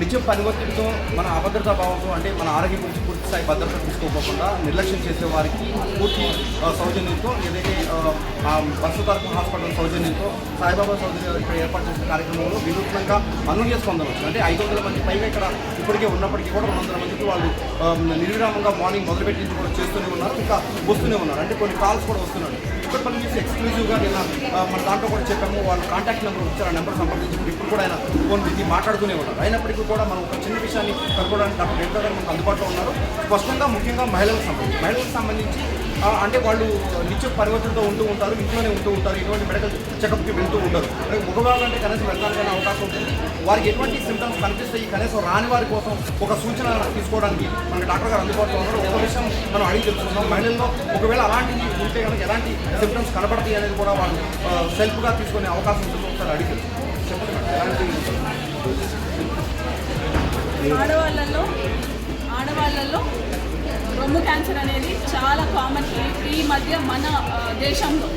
నిత్యం పని మన అభద్రతా భావంతో అంటే మన ఆరోగ్యం గురించి పూర్తి స్థాయి భద్రత తీసుకోకుండా నిర్లక్ష్యం చేసే వారికి పూర్తి సౌజన్యంతో ఏదైతే ఆ, బస్సు తరపు హాస్పిటల్ సౌజన్యంతో సాయిబాబా సౌజన్యం ఇక్కడ ఏర్పాటు చేసిన కార్యక్రమంలో వినూత్నంగా అనూహ్య స్పందన అంటే ఐదు వందల మంది పైగా ఇక్కడ ఇప్పటికే ఉన్నప్పటికీ కూడా రెండు వందల మందికి వాళ్ళు నిర్విరామంగా మార్నింగ్ మొదలుపెట్టి నుంచి కూడా చేస్తూనే ఉన్నారు ఇంకా వస్తూనే ఉన్నారు. అంటే కొన్ని కాల్స్ కూడా వస్తున్నాయి. ఇక్కడ మనం చూసి ఎక్స్క్లూజివ్గా నిన్న మన దాంట్లో కూడా చెప్పాము వాళ్ళు కాంటాక్ట్ నెంబర్ వచ్చారు ఆ నెంబర్ సంబంధించి ఇప్పుడు కూడా ఆయన ఫోన్ ఇది మాట్లాడుతూనే ఉన్నారు. అయినప్పటికీ కూడా మనం ఒక చిన్న విషయాన్ని కనుక్కోవడానికి డాక్టర్ వెంకట గారు మనకు అందుబాటులో ఉన్నారు. స్పష్టంగా ముఖ్యంగా మహిళలకు సంబంధించి మహిళలకు సంబంధించి అంటే వాళ్ళు నిత్య పరివర్తనతో ఉంటూ ఉంటారు ఇంట్లోనే ఉంటూ ఉంటారు ఎటువంటి మెడికల్ చెకప్కి వెళ్తూ ఉంటారు. అంటే మగవాళ్ళు అంటే కనీసం వెళ్ళడానికి అవకాశం ఉంటుంది. వారికి ఎటువంటి సిమ్టమ్స్ కనిపిస్తాయి కనీసం రాని వారి కోసం ఒక సూచన తీసుకోవడానికి మనకి డాక్టర్ గారు అందుబాటులో ఉన్నారు. ఒక విషయం మనం అడిగి తెలుసుకుందాం. మహిళల్లో ఒకవేళ అలాంటివి ఉంటే కనుక ఎలాంటి సిమ్టమ్స్ కనబడతాయి అనేది కూడా వాళ్ళు సెల్ఫ్గా తీసుకునే అవకాశం ఉంటుంది. ఒకసారి అడిగి చెప్పండి. ఆడవాళ్ళల్లో ఆడవాళ్ళల్లో రొమ్ము క్యాన్సర్ అనేది చాలా కామన్ ఈ మధ్య మన దేశంలో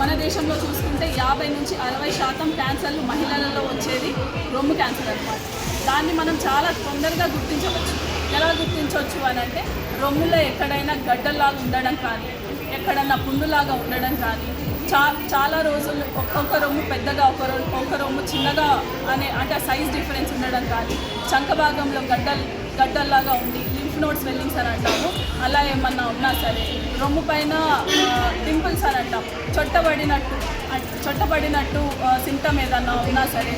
మన దేశంలో చూసుకుంటే యాభై నుంచి అరవై శాతం క్యాన్సర్లు మహిళలలో వచ్చేది రొమ్ము క్యాన్సర్ అనమాట దాన్ని మనం చాలా తొందరగా గుర్తించవచ్చు. ఎలా గుర్తించవచ్చు అని అంటే రొమ్ములో ఎక్కడైనా గడ్డల్లాగా ఉండడం కానీ ఎక్కడన్నా పుండులాగా ఉండడం కానీ చా చాలా రోజులు ఒక్కొక్క రొమ్ము పెద్దగా ఒక ఒక్క ఒక రొమ్ము చిన్నగా అనే అంటే సైజ్ డిఫరెన్స్ ఉండడం కానీ చంక భాగంలో గడ్డలు గడ్డల్లాగా ఉండి లింఫ్ నోట్స్ వెల్లింగ్స్ అని అంటాము. అలా ఏమన్నా ఉన్నా సరే. రొమ్ము పైన పింపుల్స్ అని అంటాం. చొట్టబడినట్టు చొట్టబడినట్టు సింటమ్ ఏదన్నా ఉన్నా సరే.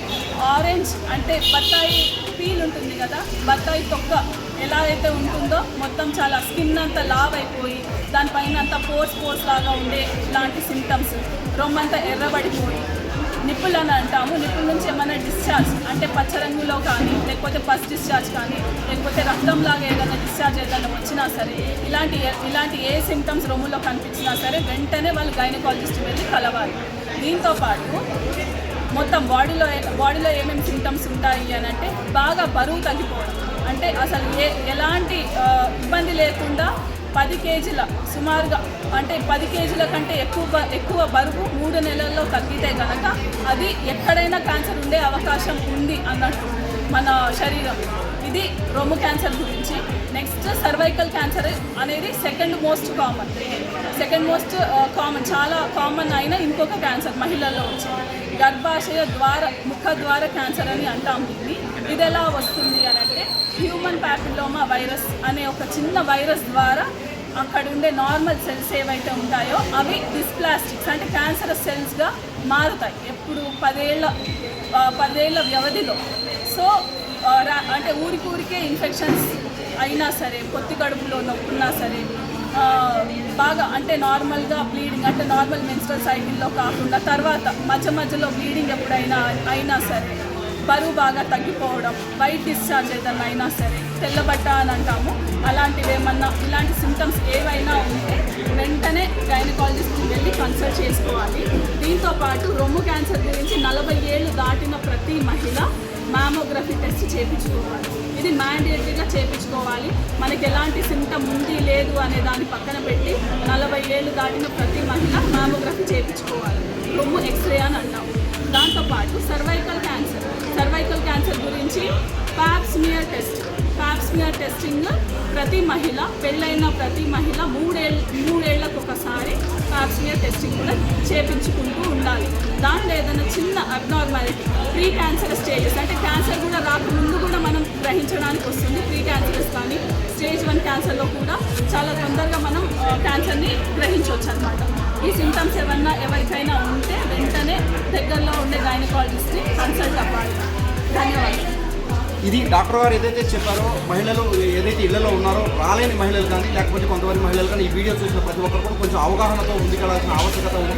ఆరెంజ్ అంటే బత్తాయి పీల్ ఉంటుంది కదా బత్తాయి తొక్క ఎలా అయితే ఉంటుందో మొత్తం చాలా స్కిన్ అంతా లావ్ అయిపోయి దానిపైన అంతా పోర్స్ పోర్స్ లాగా ఉండే లాంటి సిమ్టమ్స్ రొమ్మంతా ఎర్రబడిపోయి నిప్పులు అని అంటాము. నిప్పుల నుంచి ఏమైనా డిశ్చార్జ్ అంటే పచ్చ రంగులో కానీ లేకపోతే పస్ డిశ్చార్జ్ కానీ లేకపోతే రక్తంలాగా ఏదైనా డిశ్చార్జ్ ఏదైనా వచ్చినా సరే ఇలాంటి ఇలాంటి ఏ సిమ్టమ్స్ రొమ్ములో కనిపించినా సరే వెంటనే వాళ్ళు గైనకాలజిస్ట్ వెళ్ళి కలవాలి. దీంతో పాటు మొత్తం బాడీలో బాడీలో ఏమేమి సిమ్టమ్స్ ఉంటాయి అని అంటే బాగా బరువు తగ్గిపోవడం. అంటే అసలు ఏ ఎలాంటి ఇబ్బంది లేకుండా పది కేజీల సుమారుగా అంటే పది కేజీల కంటే ఎక్కువ ఎక్కువ బరువు మూడు నెలల్లో తగ్గితే కనుక అది ఎక్కడైనా క్యాన్సర్ ఉండే అవకాశం ఉంది అన్నట్టు మన శరీరం. ఇది రొమ్ము క్యాన్సర్ గురించి. నెక్స్ట్ సర్వైకల్ క్యాన్సర్ అనేది second most common second most common చాలా కామన్ అయిన ఇంకొక క్యాన్సర్ మహిళల్లో వచ్చింది. గర్భాశయ ద్వార ముఖ ద్వార క్యాన్సర్ అని అంటాం దీన్ని. ఇది ఎలా వస్తుంది ఏంటంటే హ్యూమన్ ప్యాపిలోమా వైరస్ అనే ఒక చిన్న వైరస్ ద్వారా అక్కడ ఉండే నార్మల్ సెల్స్ ఏవైతే ఉంటాయో అవి డిస్ప్లాస్టిక్స్ అంటే క్యాన్సర్ సెల్స్గా మారుతాయి. ఎప్పుడు పదేళ్ళ పదేళ్ళ పదేళ్ళ వ్యవధిలో సో రా- అంటే ఊరికి ఊరికే ఇన్ఫెక్షన్స్ అయినా సరే పొత్తి కడుపులో నొప్పున్నా సరే బాగా అంటే నార్మల్గా బ్లీడింగ్ అంటే నార్మల్ మెన్స్ట్రల్ సైకిల్లో కాకుండా తర్వాత మధ్య మధ్యలో బ్లీడింగ్ ఎప్పుడైనా అయినా సరే బరువు బాగా తగ్గిపోవడం వైట్ డిశ్చార్జ్ ఏదైనా అయినా సరే తెల్లబట్ట అని అంటాము. అలాంటివి ఏమన్నా ఇలాంటి సిమ్టమ్స్ ఏవైనా ఉంటే వెంటనే గైనకాలజిస్ట్కి వెళ్ళి కన్సల్ట్ చేసుకోవాలి. దీంతో పాటు రొమ్ము క్యాన్సర్ గురించి నలభై ఏళ్ళు దాటిన ప్రతి మహిళ మామోగ్రఫీ టెస్ట్ చేయించుకోవాలి ఇది మ్యాండేటరీగా చేయించుకోవాలి మనకి ఎలాంటి సిమ్టమ్ ఉంది లేదు అనే దాన్ని పక్కన పెట్టి నలభై ఏళ్ళు దాటిన ప్రతి మహిళ మామోగ్రఫీ చేయించుకోవాలి రొమ్ము ఎక్స్రే అని అంటాము. దాంతోపాటు సర్వైకల్ క్యాన్సర్ సర్వైకల్ క్యాన్సర్ గురించి pap smear test pap smear testing ప్రతి మహిళ పెళ్ళైన ప్రతి మహిళ మూడేళ్ళ మూడేళ్ళకు ఒకసారి ప్యాప్స్మియర్ టెస్టింగ్ కూడా చేపించుకుంటూ ఉండాలి. దాంట్లో ఏదైనా చిన్న అబ్నార్మాలిటీ ప్రీ క్యాన్సర్ స్టేజెస్ అంటే క్యాన్సర్ కూడా రాకముందు కూడా మనం గ్రహించడానికి వస్తుంది ప్రీ క్యాన్సరస్ కానీ స్టేజ్ వన్ క్యాన్సర్లో కూడా చాలా తొందరగా మనం క్యాన్సర్ని గ్రహించవచ్చు అనమాట ఈ సిమ్టమ్స్ ఏమన్నా ఎవరికైనా ఉంటే వెంటనే దగ్గరలో ఉండే గైనకాలజిస్ట్ని కన్సల్ట్ అవ్వాలి. ధన్యవాదాలు. ఇది డాక్టర్ గారు ఏదైతే చెప్పారో మహిళలు ఏదైతే ఇళ్ళలో ఉన్నారో రాలేని మహిళలు కానీ లేకపోతే కొంతమంది మహిళలు కానీ ఈ వీడియో చూసిన ప్రతి ఒక్కరు కూడా కొంచెం అవగాహనతో ముందుకెళ్ళాల్సిన ఆవశ్యకత ఉంది.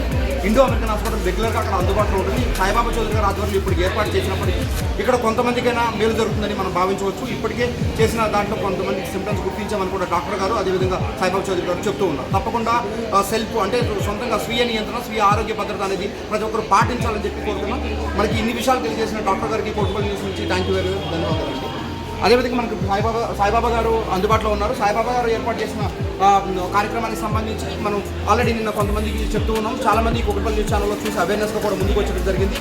ఇండో అమెరికన్ హాస్పిటల్ రెగ్యులర్గా అక్కడ అందుబాటులో ఉంటుంది. సాయిబాబా చౌదరి గారు ఆధ్వర్యంలో ఇప్పుడు ఏర్పాటు చేసినప్పటికీ ఇక్కడ కొంతమందికైనా మేలు జరుగుతుందని మనం భావించవచ్చు. ఇప్పటికే చేసిన దాంట్లో కొంతమంది సిమ్టమ్స్ గుర్తించామని కూడా డాక్టర్ గారు అదేవిధంగా సాయిబాబా చౌదరి గారు చెప్తూ ఉన్నారు. తప్పకుండా సెల్ఫ్ అంటే సొంతంగా స్వీయ నియంత్రణ స్వీయ ఆరోగ్య భద్రత అనేది ప్రతి ఒక్కరు పాటించాలని చెప్పి కోరుతున్నాం. మనకి ఇన్ని విషయాలు తెలియజేసిన డాక్టర్ గారికి కోర్టుపల్లి న్యూస్ నుంచి థ్యాంక్ యూ వెరీ మచ్ ధన్యవాదాలు. అదేవిధంగా మనకు సాయిబాబా సాయిబాబా గారు అందుబాటులో ఉన్నారు. సాయిబాబా గారు ఏర్పాటు చేసిన కార్యక్రమానికి సంబంధించి మనం ఆల్రెడీ నిన్న కొంతమందికి చెప్తూ ఉన్నాం. చాలామంది మంది కుక్కపల్లి ఛానల్లో చూసి అవేర్నెస్గా కూడా ముందుకు వచ్చడం జరిగింది.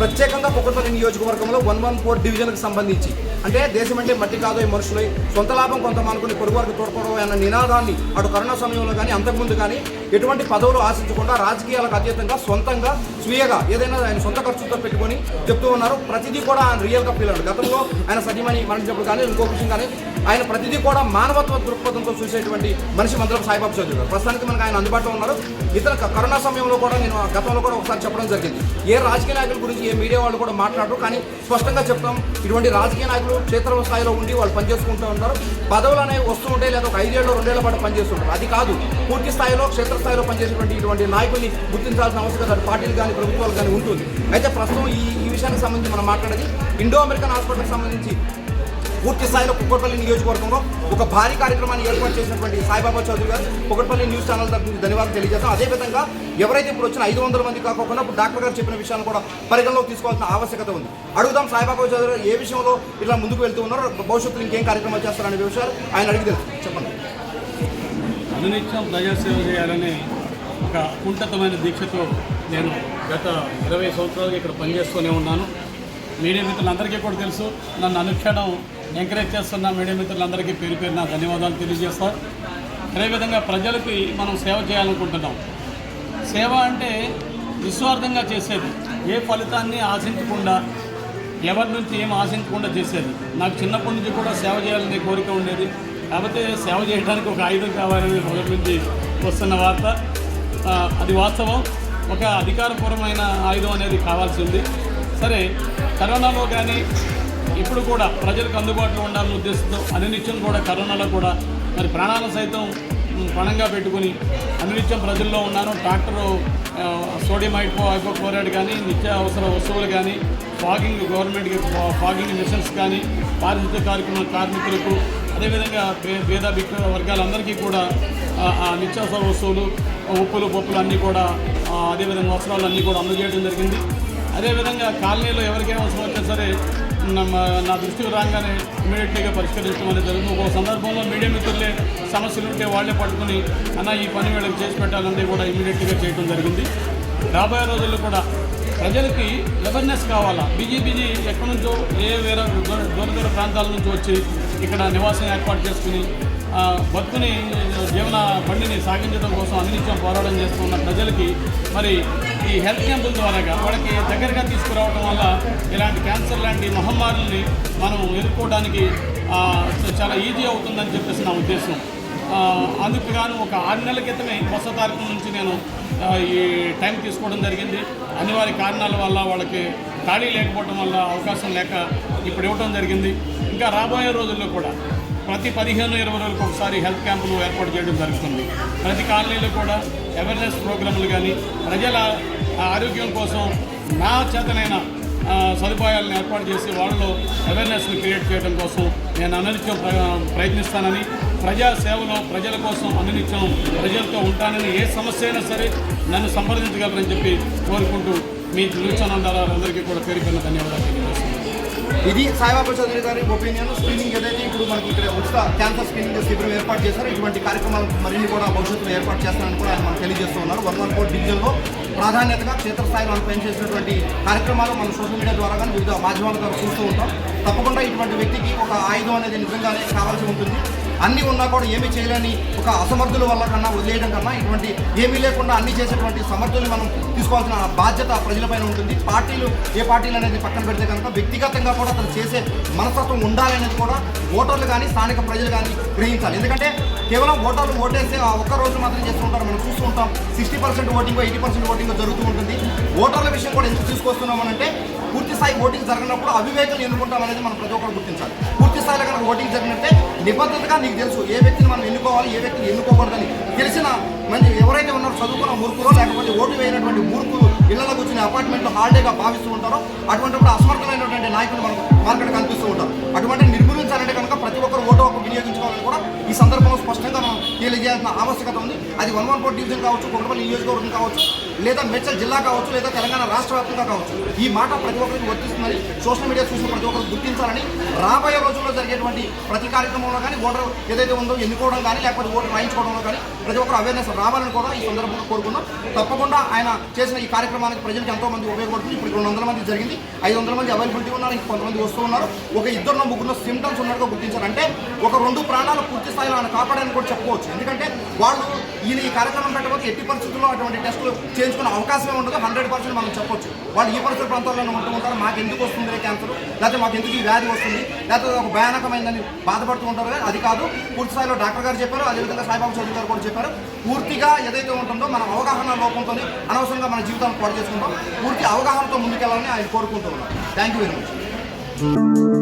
ప్రత్యేకంగా కుక్కపల్లి నియోజకవర్గంలో వన్ వన్ ఫోర్ డివిజన్కి సంబంధించి. అంటే దేశం అంటే మట్టి కాదు మనుషులై. సొంత లాభం కొంత అనుకుని పొరుగు వరకు తోడుకోవడం అన్న నినాదాన్ని అటు కరోనా సమయంలో కానీ అంతకుముందు కానీ ఎటువంటి పదవులు ఆశించకుండా రాజకీయాలకు అతీతంగా సొంతంగా స్వీయగా ఏదైనా ఆయన సొంత ఖర్చుతో పెట్టుకొని చెప్తూ ఉన్నారు. ప్రతిదీ కూడా ఆయన రియల్గా ఫీల్ అయ్యాడు గతంలో ఆయన సతీమణి మరణించినప్పుడు కానీ ఇంకో విషయం కానీ ఆయన ప్రతిదీ కూడా మానవత్వ దృక్పథంతో చూసేటువంటి మనిషి మంత్రులకు సాయిబాబు చౌదరి గారు. ప్రస్తుతానికి మనకు ఆయన అందుబాటులో ఉన్నారు. ఇతర కరోనా సమయంలో కూడా నేను గతంలో కూడా ఒకసారి చెప్పడం జరిగింది. ఏ రాజకీయ నాయకుల గురించి ఏ మీడియా వాళ్ళు కూడా మాట్లాడరు. కానీ స్పష్టంగా చెప్తాం ఇటువంటి రాజకీయ నాయకులు క్షేత్ర స్థాయిలో ఉండి వాళ్ళు పనిచేసుకుంటూ ఉంటారు. పదవులు అనేవి వస్తూ ఉంటాయి లేదా ఒక ఐదేళ్ళు రెండేళ్ళ పాటు పనిచేస్తుంటారు. అది కాదు. పూర్తి స్థాయిలో క్షేత్ర స్థాయిలో పనిచేసేటువంటి ఇటువంటి నాయకుల్ని గుర్తించాల్సిన అవసరం పార్టీలు కానీ ప్రభుత్వాలు కానీ ఉంటుంది. అయితే ప్రస్తుతం ఈ ఈ విషయానికి సంబంధించి మనం మాట్లాడేది ఇండో అమెరికన్ హాస్పిటల్కి సంబంధించి పూర్తి స్థాయిలో కుక్కట్పల్లి నియోజకవర్గంలో ఒక భారీ కార్యక్రమాన్ని ఏర్పాటు చేసినటువంటి సాయిబాబా చౌదరి గారు కుక్కట్పల్లి న్యూస్ ఛానల్ తరఫు ధన్యవాదాలు తెలియజేస్తాం. అదేవిధంగా ఎవరైతే ఇప్పుడు వచ్చిన ఐదు వందల మంది కాకుండా ఇప్పుడు డాక్టర్ గారు చెప్పిన విషయాన్ని కూడా పరిగణలోకి తీసుకోవాల్సిన ఆవశ్యకత ఉంది. అడుగుదాం సాయిబాబా చౌదరి ఏ విషయంలో ఇట్లా ముందుకు వెళ్తూ ఉన్నారో భవిష్యత్తులో ఇంకేం కార్యక్రమాలు చేస్తారనే విషయాలు ఆయన అడిగి తెలుసు. చెప్పండి. అనునిత్యం ప్రజాసేవ చేయాలని ఒక ఉన్నతమైన దీక్షతో నేను గత ఇరవై సంవత్సరాలుగా ఇక్కడ పనిచేస్తూనే ఉన్నాను. మీడియా మిత్రులందరికీ కూడా తెలుసు నన్ను అనుక్షణం ఎంకరేజ్ చేస్తున్న మీడియా మిత్రులందరికీ పేరు పేరు నా ధన్యవాదాలు తెలియజేస్తాను అదేవిధంగా ప్రజలకి మనం సేవ చేయాలనుకుంటున్నాం. సేవ అంటే నిస్వార్థంగా చేసేది. ఏ ఫలితాన్ని ఆశించకుండా ఎవరి నుంచి ఏం ఆశించకుండా చేసేది. నాకు చిన్నప్పటి నుంచి కూడా సేవ చేయాలనే కోరిక ఉండేది. కాకపోతే సేవ చేయడానికి ఒక ఆయుధం కావాలని మొదటి నుంచి వస్తున్న వార్త. అది వాస్తవం. ఒక అధికారపూర్వమైన ఆయుధం అనేది కావాల్సి ఉంది సరే కరోనాలో కానీ ఇప్పుడు కూడా ప్రజలకు అందుబాటులో ఉండాలనే ఉద్దేశంతో అనునిత్యం కూడా కరోనాలో కూడా మరి ప్రాణాలను సైతం పణంగా పెట్టుకుని అనునిత్యం ప్రజల్లో ఉన్నాను. Tractor sodium sodium hypo hypochlorite కానీ నిత్య అవసర వస్తువులు కానీ ఫాగింగ్ గవర్నమెంట్కి ఫాగింగ్ మిషన్స్ కానీ పారిశుద్ధ్య కార్యక్రమ కార్మికులకు అదేవిధంగా భేద పేద వర్గాలందరికీ కూడా నిత్యావసర వస్తువులు ఉప్పులు పప్పులు అన్నీ కూడా అదేవిధంగా వస్త్రాలు అన్నీ కూడా అందజేయడం జరిగింది. అదేవిధంగా కాలనీలో ఎవరికైనా అవసరం వచ్చినా సరే నా నా దృష్టికి రాగానే ఇమీడియట్లీగా పరిష్కరించడం అనేది జరుగుతుంది ఒక సందర్భంలో మీడియా మిత్రులే సమస్యలు ఉంటే వాళ్ళే పట్టుకుని అన్న ఈ పని వీళ్ళకి చేసి పెట్టాలంటే కూడా ఇమీడియట్గా చేయడం జరిగింది. రాబోయే రోజుల్లో కూడా ప్రజలకి అవేర్నెస్ కావాలా? బిజీ బిజీ ఎక్కడి నుంచో ఏ వేరే దూర దూర దూర ప్రాంతాల నుంచి వచ్చి ఇక్కడ నివాసం ఏర్పాటు చేసుకుని బతుకుని జీవన బండిని సాగించడం కోసం అన్నిత్యం పోరాటం చేస్తున్న ప్రజలకి మరి ఈ హెల్త్ క్యాంపుల ద్వారాగా వాళ్ళకి దగ్గరగా తీసుకురావడం వల్ల ఇలాంటి క్యాన్సర్ లాంటి మహమ్మారుల్ని మనం ఎదుర్కోవడానికి చాలా ఈజీ అవుతుందని చెప్పేసి నా ఉద్దేశం. అందుకు గాను ఒక ఆరు నెలల క్రితమే కొత్త తారీఖు నుంచి నేను ఈ టైం తీసుకోవడం జరిగింది. అనివార్య కారణాల వల్ల వాళ్ళకి ఖాళీ లేకపోవడం వల్ల అవకాశం లేక ఇప్పుడు ఇవ్వడం జరిగింది. ఇంకా రాబోయే రోజుల్లో కూడా ప్రతి పదిహేను ఇరవై రోజులకు ఒకసారి హెల్త్ క్యాంపులు ఏర్పాటు చేయడం జరుగుతుంది. ప్రతి కాలనీలో కూడా అవేర్నెస్ ప్రోగ్రాములు కానీ ప్రజల ఆరోగ్యం కోసం నా చేతనైన సదుపాయాలను ఏర్పాటు చేసి వాళ్ళలో అవేర్నెస్ని క్రియేట్ చేయడం కోసం నేను అనునిత్యం ప్రయత్నిస్తానని ప్రజా సేవలో ప్రజల కోసం అనునిత్యం ప్రజలతో ఉంటానని ఏ సమస్య అయినా సరే నన్ను సంప్రదించగలరని చెప్పి కోరుకుంటూ మీ న్యూస్ కూడా పేరు ధన్యవాదాలు తెలియజేస్తున్నాను. ఇది సాయిబాబా చౌదరి గారి ఒపీనియన్. స్క్రీనింగ్ ఏదైతే ఇప్పుడు మనకి ఇక్కడ ఉచిత క్యాన్సర్ స్క్రీనింగ్ శిబిరం ఏర్పాటు చేశారు ఇటువంటి కార్యక్రమాలు మరిన్ని కూడా భవిష్యత్తులో ఏర్పాటు చేస్తారని కూడా ఆయన మనకు తెలియజేస్తూ ఉన్నారు వన్ వన్ ఫోర్ డివిజన్లో ప్రాధాన్యతగా క్షేత్రస్థాయిలో మనం పనిచేసినటువంటి కార్యక్రమాలు మనం సోషల్ మీడియా ద్వారా కానీ వివిధ మాధ్యమాల ద్వారా చూస్తూ ఉంటాం. తప్పకుండా ఇటువంటి వ్యక్తికి ఒక ఆయుధం అనేది నిజంగానే కావాల్సి ఉంటుంది. అన్నీ ఉన్నా కూడా ఏమీ చేయలేని ఒక అసమర్థుల వల్ల కన్నా వదిలేయడం కన్నా ఇటువంటి ఏమీ లేకుండా అన్ని చేసేటువంటి సమర్థుల్ని మనం తీసుకోవాల్సిన బాధ్యత ప్రజలపైన ఉంటుంది. పార్టీలు ఏ పార్టీలు అనేది పక్కన పెడితే కనుక వ్యక్తిగతంగా కూడా అతను చేసే మనస్తత్వం ఉండాలనేది కూడా ఓటర్లు కానీ స్థానిక ప్రజలు కానీ గ్రహించాలి. ఎందుకంటే కేవలం ఓటర్లు ఓటేస్తే ఆ ఒక్క రోజు మాత్రం చేస్తూ ఉంటారు. మనం చూస్తూ ఉంటాం. Sixty percent voting eighty percent voting జరుగుతూ ఉంటుంది. ఓటర్ల విషయం కూడా ఎందుకు తీసుకొస్తున్నామనంటే పూర్తి స్థాయి ఓటింగ్ జరిగినప్పుడు అవివేకం ఎన్నుకుంటాం అనేది మనం ప్రతి ఒక్కరు గుర్తించాలి. పూర్తి స్థాయిలో కనుక ఓటింగ్ జరిగినట్టే నిబద్ధతగా నీకు తెలుసు ఏ వ్యక్తిని మనం ఎన్నుకోవాలి ఏ వ్యక్తిని ఎన్నుకోకూడదని తెలిసిన మంది ఎవరైతే ఉన్నారో చదువుకున్న మూర్ఖులో లేకపోతే ఓటు వేయనటువంటి మూర్ఖులు ఇళ్ళలో కూర్చుని అపార్ట్మెంట్లో హాలిడేగా భావిస్తూ ఉంటారో అటువంటిప్పుడు అసమర్థమైనటువంటి నాయకులు మనకు మార్కెట్ కనిపిస్తూ ఉంటారు. అటువంటి నిర్మూలించాలంటే కనుక ప్రతి ఒక్కరు ఓటు వినియోగించుకోవాలని కూడా ఈ సందర్భంలో స్పష్టంగా మనం తెలియజేయాల్సిన ఆవశ్యకత ఉంది. అది వన్ వన్ ఫోర్ డివిజన్ కావచ్చు కొండపల్లి నియోజకవర్గం కావచ్చు లేదా మెడ్చల్ జిల్లా కావచ్చు లేదా తెలంగాణ రాష్ట్ర వ్యాప్తంగా కావచ్చు. ఈ మాట ప్రతి ఒక్కరికి వర్తిస్తుందని సోషల్ మీడియా చూసిన ప్రతి ఒక్కరు గుర్తించాలని రాబోయే రోజుల్లో జరిగేటువంటి ప్రతి కార్యక్రమంలో కానీ ఓటర్ ఏదైతే ఉందో ఎన్నుకోవడం కానీ లేకపోతే ఓటర్ రాయించుకోవడంలో కానీ ప్రతి ఒక్కరు అవేర్నెస్ రావాలని కూడా ఈ సందర్భంగా కోరుకున్నాం తప్పకుండా ఆయన చేసిన ఈ కార్యక్రమానికి ప్రజలకు ఎంతో మంది ఉపయోగపడుతుంది. ఇప్పుడు రెండు వందల మంది జరిగింది. ఐదు వందల మంది అవైలబిలిటీ ఉన్నారు. కొంతమంది వస్తూ ఉన్నారు. ఒక ఇద్దరు ముగ్గురు సిమ్టమ్స్ ఉన్నట్టుగా గుర్తించారంటే ఒక రెండు ప్రాణాలు పూర్తి స్థాయిలో ఆయన కాపాడని కూడా చెప్పుకోవచ్చు. ఎందుకంటే వాళ్ళు ఈయన ఈ కార్యక్రమం పెట్టకపోతే ఎట్టి పరిస్థితుల్లో అటువంటి టెస్టులు చేయించుకునే అవకాశమే ఉండదు. హండ్రెడ్ పర్సెంట్ మనం చెప్పొచ్చు. వాళ్ళు ఈ పరిసర ప్రాంతాల్లో ఉంటూ ఉంటారు. మాకు ఎందుకు వస్తుంది క్యాన్సర్? లేకపోతే మాకు ఎందుకు ఈ వ్యాధి వస్తుంది? లేకపోతే ఒక భయానకమైందని బాధపడుతూ ఉంటారు కానీ అది కాదు. పూర్తి స్థాయిలో డాక్టర్ గారు చెప్పారు. అదేవిధంగా సాయిబాబు చౌదరి గారు కూడా చెప్పారు. పూర్తిగా ఏదైతే ఉంటుందో మన అవగాహన లోపంతో అనవసరంగా మన జీవితాన్ని పాడు చేసుకుంటాం. పూర్తి అవగాహనతో ముందుకెళ్ళాలని ఆయన కోరుకుంటూ ఉన్నారు thank you very much